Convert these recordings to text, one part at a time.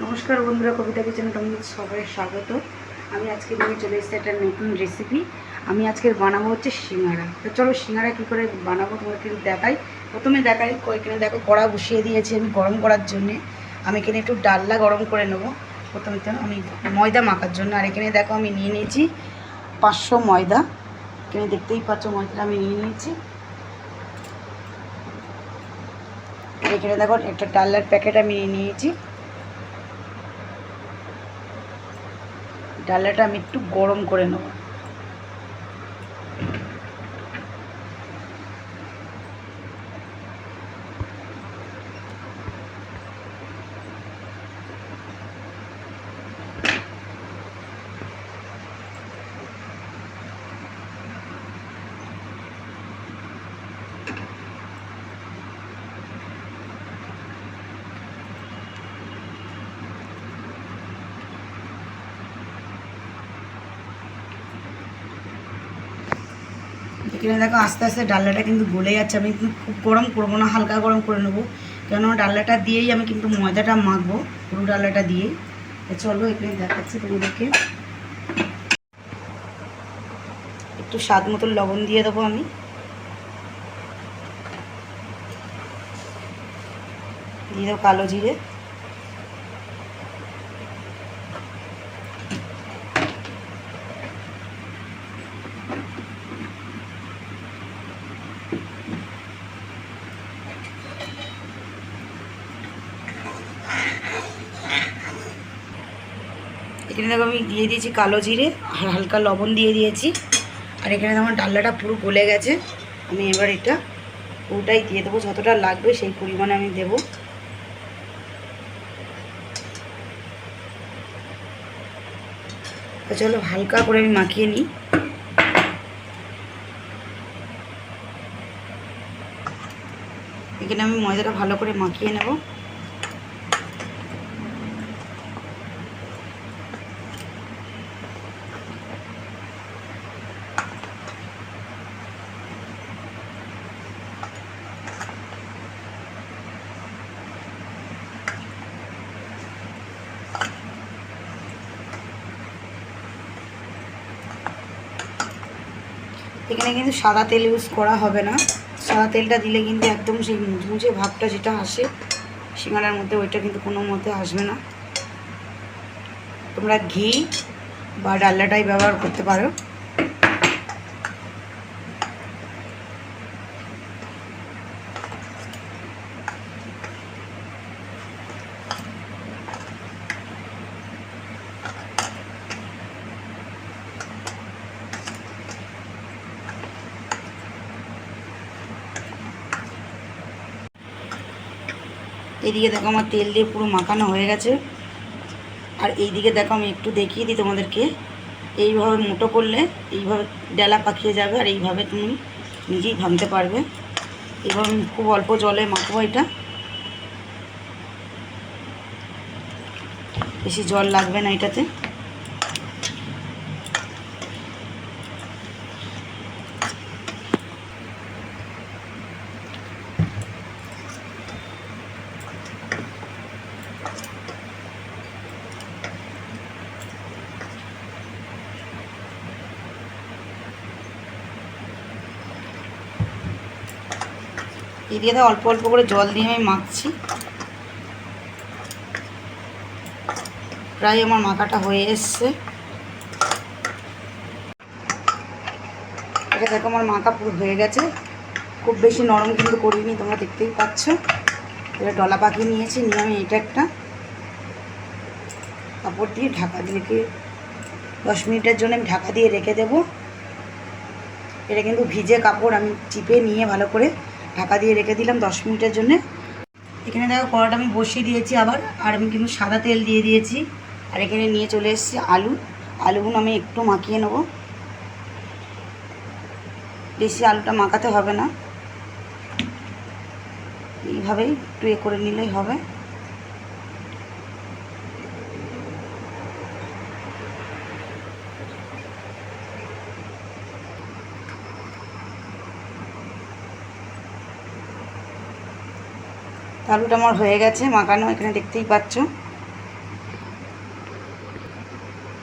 নমস্কার বন্ধুরা, কবিতা কিচেনে তোমাদের সবাই স্বাগত। আমি আজকে নিয়ে চলে এসেছি একটা নতুন রেসিপি আমি আজকে বানাবো হচ্ছে সিঙ্গারা। তো চলো সিঙ্গারা কী করে বানাবো তোমাকে দেখাই। প্রথমে দেখাই এখানে দেখো, কড়া বসিয়ে দিয়েছি আমি গরম করার জন্যে। আমি এখানে একটু ডাল্লা গরম করে নেব। প্রথমে তো আমি ময়দা মাখার জন্য। আর এখানে দেখো আমি নিয়ে নিয়েছি পাঁচশো ময়দা। এখানে দেখতেই পাচ্ছ ময়দাটা আমি নিয়ে নিয়েছি। এখানে দেখো একটা ডাল্লার প্যাকেট আমি নিয়ে নিয়েছি। ডালাটা আমি একটু গরম করে নেব। এখানে দেখো, আস্তে আস্তে ডাল্লাটা কিন্তু গলে যাচ্ছে। আমি কিন্তু খুব গরম করব না, হালকা গরম করে নেব। কেন ডাল্লাটা দিয়েই আমি কিন্তু ময়দাটা মাখবো পুরো ডাল্লাটা দিয়েই। চলো, এখানে দেখাচ্ছি তোমাদেরকে। একটু স্বাদ মতো লবণ দিয়ে দেবো আমি। দিয়ে দেবো কালো জিরে এখানে দেখো আমি দিয়ে দিয়েছি কালো জিরে আর হালকা লবণ দিয়ে দিয়েছি। আর এখানে আমার ডাল্লাটা পুরো গলে গেছে। আমি এবার এটা পুরোটাই দিয়ে দেবো, যতটা লাগবে সেই পরিমাণে আমি দেবো। চলো হালকা করে আমি মাখিয়ে নিই। এখানে আমি ময়দাটা ভালো করে মাখিয়ে নেব। এখানে কিন্তু সাদা তেল ইউজ করা হবে না। সাদা তেলটা দিলে কিন্তু একদম সেই মুঝমুঝে ভাবটা যেটা আসে সিঙ্গাড়ার মধ্যে ওইটা কিন্তু কোনো মতে আসবে না। তোমরা ঘি বা ডাল্লাটাই ব্যবহার করতে পারো। এইদিকে দেখো আমার তেল দিয়ে পুরো মাখানো হয়ে গেছে। আর এইদিকে দেখো আমি একটু দেখিয়ে দিই তোমাদেরকে। এইভাবে মোটো করলে এইভাবে ডেলা পাকিয়ে যাবে আর এইভাবে তুমি নিজেই ভাঙতে পারবে। এবং খুব অল্প জলে মাখবো এটা। বেশি জল লাগবে না এটাতে। এদিকে অল্প অল্প করে জল দিয়ে আমি মাখছি। প্রায় আমার মাখাটা হয়ে এসছে। এটা দেখো আমার মাখা পুরো হয়ে গেছে। খুব বেশি নরম কিন্তু করিনি, তোমরা দেখতেই পাচ্ছ। এটা ডলা পাখি নিয়েছি, নিয়ে আমি এটা একটা কাপড় দিয়ে ঢাকা দিয়ে দশ মিনিটের জন্য আমি ঢাকা দিয়ে রেখে দেবো। এটা কিন্তু ভিজে কাপড়, আমি চিপে নিয়ে ভালো করে ঢাকা দিয়ে রেখে দিলাম দশ মিনিটের জন্যে। এখানে দেখো কড়াটা আমি বসিয়ে দিয়েছি আবার, আর আমি কিন্তু সাদা তেল দিয়ে দিয়েছি। আর এখানে নিয়ে চলে এসেছি আলু। আলুগুলো আমি একটু মাখিয়ে নেব। বেশি আলুটা মাখাতে হবে না। এইভাবেই একটু এ করে নিলেই হবে। আলুটা আমার হয়ে গেছে, মাখানো এখানে দেখতেই পাচ্ছ।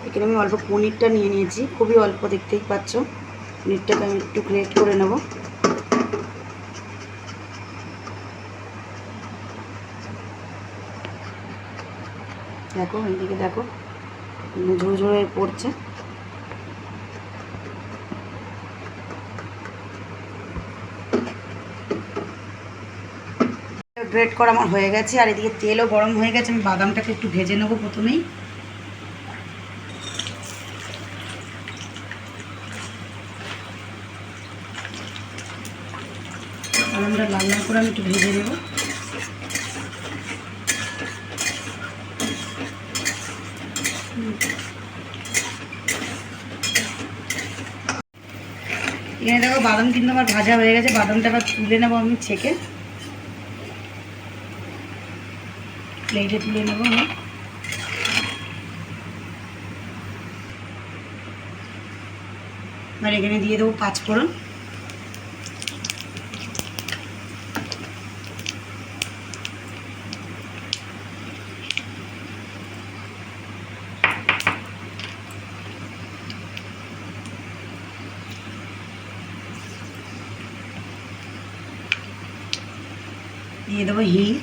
এখানে আমি অল্প পনিরটা নিয়ে নিয়েছি, খুবই অল্প দেখতেই পাচ্ছ। পনিরটাকে আমি একটু গ্রেট করে নেব। দেখো, এইদিকে দেখো ঝুড়ো ঝুড়ো পড়ছে। গ্রেট করা আমার হয়ে গেছে, আর এদিকে তেলও গরম হয়ে গেছে, আমি বাদামটাকে একটু ভেজে নেব প্রথমেই। বাদামটা লাল লাল করে আমি একটু ভেজে নেব। এখানে দেখো বাদাম কিন্তু আমার ভাজা হয়ে গেছে, বাদামটা আবার তুলে নেব আমি ছেঁকে। প্লেটে তুলে নেব আমি। আর এখানে দিয়ে দেবো পাঁচ ফোড়ন। দিয়ে দেবো হিং।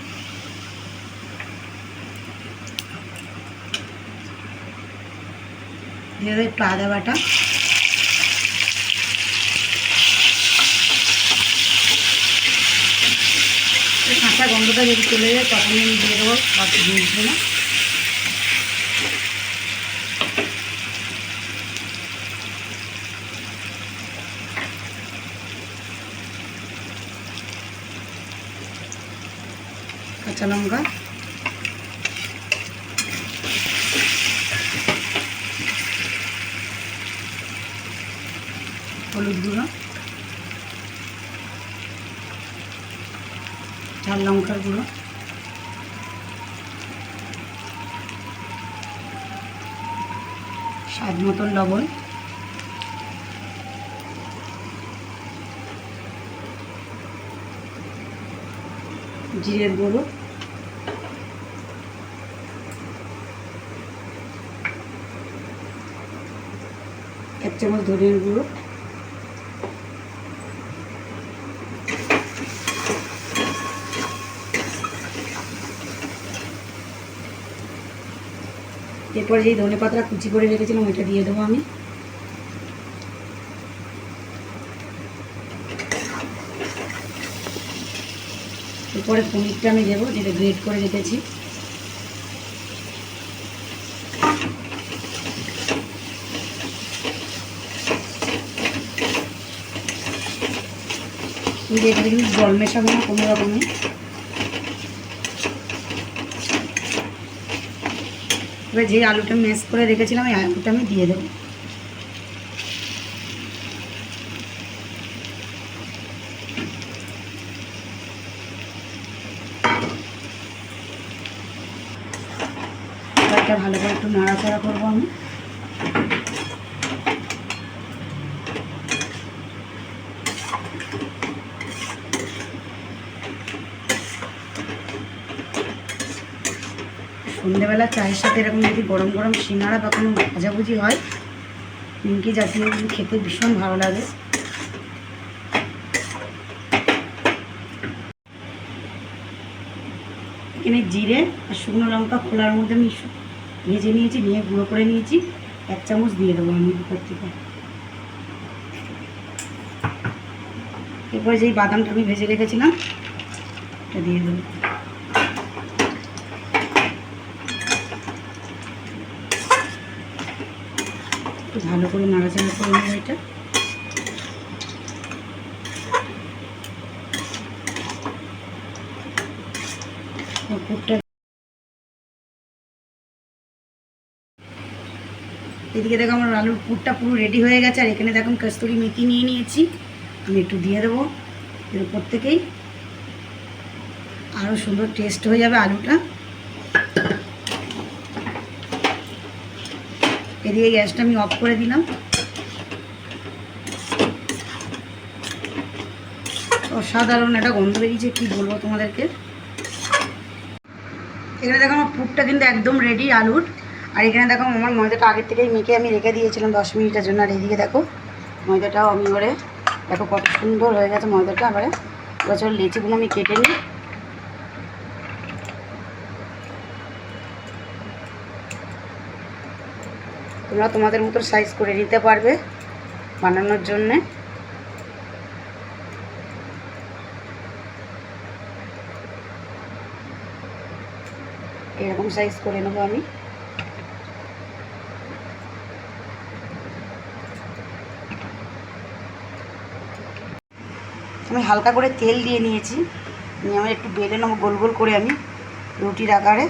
দিয়ে দেবো একটু আদা কাঁচা গন্ধটা যদি চলে যায় তখন আমি দিয়ে দেবো বাকি জিনিসগুলো কাঁচা লঙ্কা। লঙ্কার গুঁড়ো স্বাদ মতন লবণ। জিরের গুঁড়ো। এক চামচ ধনিয়ার গুঁড়ো। এরপরে যেই ধনে পাতা কুচি করে রেখেছিলাম, ওইটা দিয়ে দেবো আমি। এরপরে পনিরটা আমি দেবো, যেটা গ্রেট করে রেখেছি। কিন্তু এটাতে কিন্তু জল মেশাবো না, কোনো রকমের এবার যে আলুটা মেস করে রেখেছিলাম, এই আলুটা আমি দিয়ে দেবো। ভালো করে একটু নাড়াচাড়া করব আমি। সন্ধ্যেবেলা চায়ের সাথে এরকম যদি গরম গরম সিঙ্গাড়া বা কোনো ভাজাভুজি হয় নিমকি জাতীয় খেতে ভীষণ ভালো লাগে। এখানে জিরে আর শুকনো লঙ্কা খোলার মধ্যে আমি ভেজে নিয়েছি, নিয়ে গুঁড়ো করে নিয়েছি। এক চামচ দিয়ে দেবো আমি উপর থেকে। এরপরে যেই বাদামটা আমি ভেজে রেখেছিলাম, এটা দিয়ে দেবো। ভালো করে নাড়াচাড়া করে নেব এটা। এদিকে দেখো আমার আলুর পুরটা পুরো রেডি হয়ে গেছে, আর এখানে দেখুন কস্তুরি মেথি নিয়ে নিয়েছি। আমি একটু দিয়ে দেবো এর উপর থেকেই। আরও সুন্দর টেস্ট হয়ে যাবে আলুটা। এদিকে গ্যাসটা আমি অফ করে দিলাম। অসাধারণ একটা গন্ধ বেরিয়েছে, কি বলব তোমাদেরকে? এখানে দেখো আমার পুরটা কিন্তু একদম রেডি আলুর। আর এখানে দেখো আমার ময়দাটা আগের থেকেই মেখে আমি রেখে দিয়েছিলাম দশ মিনিটের জন্য। আর এদিকে দেখো ময়দাটাও আমি এবারে, দেখো কত সুন্দর হয়ে গেছে ময়দাটা। এবার চলো লেচিগুলো আমি কেটে নিই। তোমরা তোমাদের মতো সাইজ করে নিতে পারবে বানানোর জন্যে। এরকম সাইজ করে নেব আমি। আমি হালকা করে তেল দিয়ে নিয়েছি। নিয়ে আমি একটু বেলে নেব, গোল গোল করে আমি রুটির আকারে।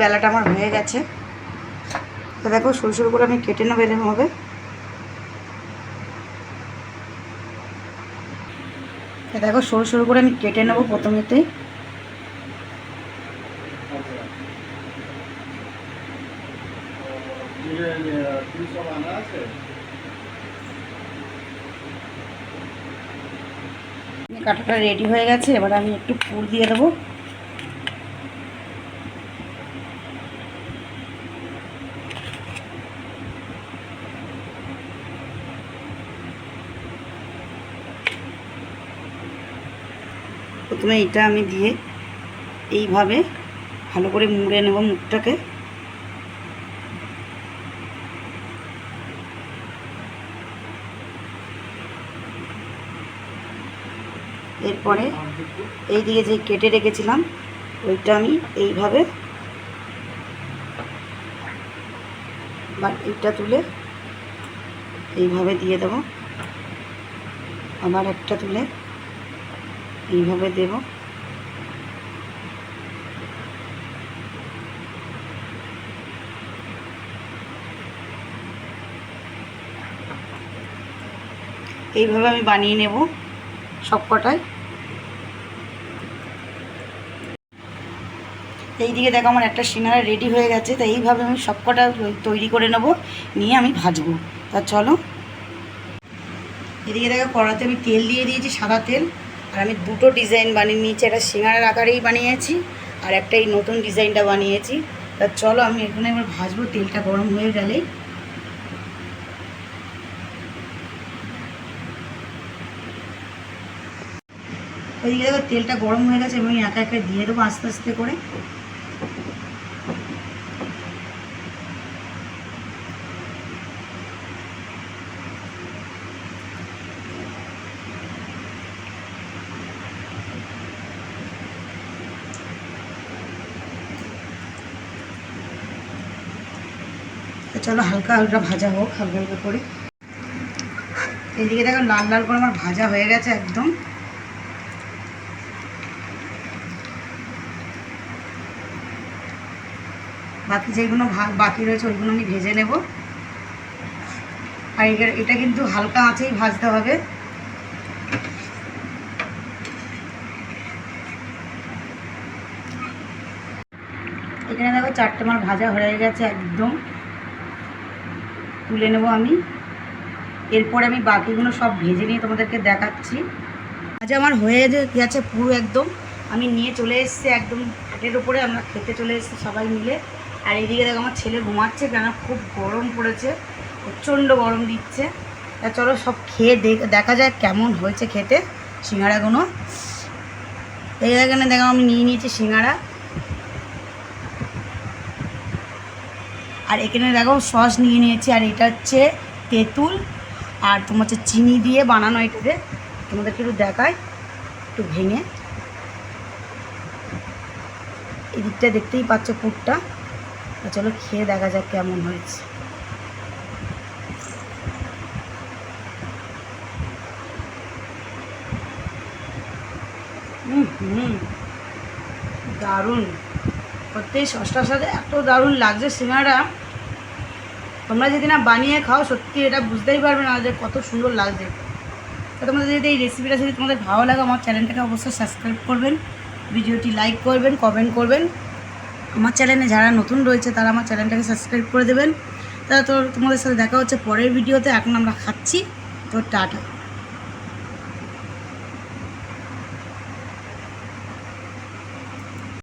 বেলাটা আমার হয়ে গেছে। তো দেখো, সরু সরু করে আমি কেটে নেব, এরকম হবে। দেখো, সরু সরু করে আমি কেটে নেব প্রথমেতেই। কাটাটা রেডি হয়ে গেছে, এবার আমি একটু পুর দিয়ে দেবো। প্রথমে এটা আমি দিয়ে এইভাবে ভালো করে মুড়ে নেব মুখটাকে। এরপরে এই দিকে যে কেটে রেখেছিলাম, ওইটা আমি এইভাবে বা এইটা তুলে এইভাবে দিয়ে দেব। আবার একটা তুলে এইভাবে দেব। এইভাবে আমি বানিয়ে নেব সব কটায় এইদিকে দেখো আমার একটা সিনারা রেডি হয়ে গেছে, তো এইভাবে আমি সব কটা তৈরি করে নেব, নিয়ে আমি ভাজবো। তা চলো। এদিকে দেখো কড়াতে আমি তেল দিয়ে দিয়েছি সাদা তেল। আর আমি দুটো ডিজাইন বানিয়ে নিয়েছি, একটা সিঙ্গারার আকারেই বানিয়েছি আর একটা এই নতুন ডিজাইনটা বানিয়েছি। তা চলো আমি এখানে এবার ভাজবো, তেলটা গরম হয়ে গেলেই। ওইদিকে দেখো তেলটা গরম হয়ে গেছে এবং একা একা দিয়ে দেবো আস্তে আস্তে করে। চলো হালকা হালকা ভাজা হোক, হালকা হালকা করে। এইদিকে দেখো লাল লাল করে আমার ভাজা হয়ে গেছে একদম। বাকি যেগুলো বাকি রয়েছে ওইগুলো আমি ভেজে নেব। আর এটা- এটা কিন্তু হালকা আঁচেই ভাজতে হবে। এখানে দেখো চারটে আমার ভাজা হয়ে গেছে একদম। তুলে নেব আমি। এরপরে আমি বাকিগুলো সব ভেজে নিয়ে তোমাদেরকে দেখাচ্ছি। আজ আমার হয়ে গেছে পুরো একদম। আমি নিয়ে চলে এসেছি একদম হাটের ওপরে আমরা খেতে চলে এসেছি সবাই মিলে। আর এদিকে দেখো আমার ছেলে ঘুমাচ্ছে, কেন খুব গরম পড়েছে, প্রচণ্ড গরম দিচ্ছে। তা চলো সব খেয়ে দেখ- যায় কেমন হয়েছে খেতে, সিঙ্গারাগুলো। এই এখানে দেখো আমি নিয়ে নিয়েছি সিঙ্গারা। আর এখানে দেখো সস নিয়ে নিয়েছি, আর এটা হচ্ছে তেঁতুল, আর তোমার হচ্ছে চিনি দিয়ে বানানো এটাতে তোমাদেরকে একটু দেখায় একটু ভেঙে। এই দিকটা দেখতেই পাচ্ছ পুরটা। চলো খেয়ে দেখা যাক কেমন হয়েছে। হুম। দারুণ। সত্যি সসটার সাথে এত দারুণ লাগছে সিঙ্গারা। তোমরা যদি না বানিয়ে খাও সত্যি এটা বুঝতেই পারবে না যে কত সুন্দর লাগছে। তো তোমাদের যদি এই রেসিপিটা যদি তোমাদের ভালো লাগে, আমার চ্যানেলটাকে অবশ্যই সাবস্ক্রাইব করবেন, ভিডিওটি লাইক করবেন কমেন্ট করবেন। আমার চ্যানেলে যারা নতুন রয়েছে, তারা আমার চ্যানেলটাকে সাবস্ক্রাইব করে দেবেন। তাহলে তো তোমাদের সাথে দেখা হচ্ছে পরের ভিডিওতে, এখন আমরা খাচ্ছি। তো টাটা।